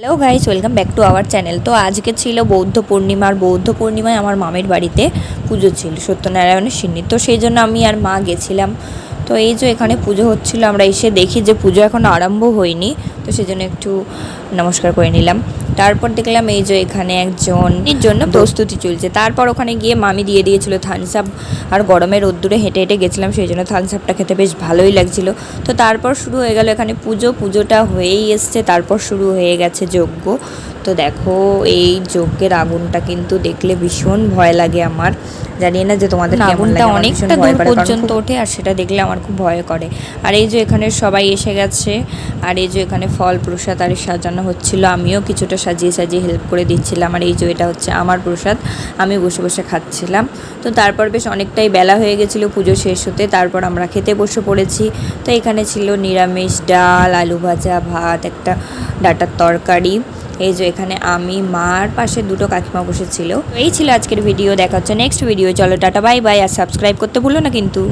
Hello vice welcome back to our channel তো আজকে ছিল বৌদ্ধ পূর্ণিমা, আর বৌদ্ধ পূর্ণিমায় আমার মামের বাড়িতে পুজো ছিল, সত্যনারায়ণের সিন্নি। তো সেই জন্য আমি আর মা গেছিলাম। তো এই যে এখানে পুজো হচ্ছিল, আমরা এসে দেখি যে পুজো এখন আরম্ভ হয়নি। তো সেই জন্য একটু নমস্কার করে নিলাম। তারপর দেখলাম এই যে এখানে একজন এর জন্য প্রস্তুতি চলছে। তারপর ওখানে গিয়ে মামি দিয়ে দিয়েছিল থামস আপ আর গরমের রোদ্দুরে হেঁটে হেঁটে গেছিলাম সেই জন্য থামস আপটা খেতে বেশ ভালোই লাগছিল। তো তারপর শুরু হয়ে গেল এখানে পুজো। পুজোটা হয়েই এসছে তারপর শুরু হয়ে গেছে যজ্ঞ। তো দেখো এই যজ্ঞের আগুনটা কিন্তু দেখলে ভীষণ ভয় লাগে আমার। জানি না যে তোমাদের আগুনটা অনেকটা দূর পর্যন্ত ওঠে আর সেটা দেখলে আমার খুব ভয় করে। আর এই যে এখানে সবাই এসে গেছে আর এই যে এখানে ফল প্রসাদ আর সাজানো হচ্ছিল আমিও কিছুটা সাজিয়ে সাজিয়ে হেল্প করে দিচ্ছিলাম আর এই যে এটা হচ্ছে আমার প্রসাদ আমি বসে বসে খাচ্ছিলাম। তো তারপর বেশ অনেকটাই বেলা হয়ে গেছিল পুজো শেষ হতে, তারপর আমরা খেতে বসে পড়েছি। তো এখানে ছিল নিরামিষ ডাল, আলু ভাজা, ভাত, একটা ডাটার তরকারি। এই যে এখানে আমি মার পাশে দুটো কাকিমা বসেছিল। এই ছিল আজকের ভিডিও দেখা হচ্ছে নেক্সট ভিডিও চলো, টাটা বাই বাই আর সাবস্ক্রাইব করতে ভুলো না কিন্তু।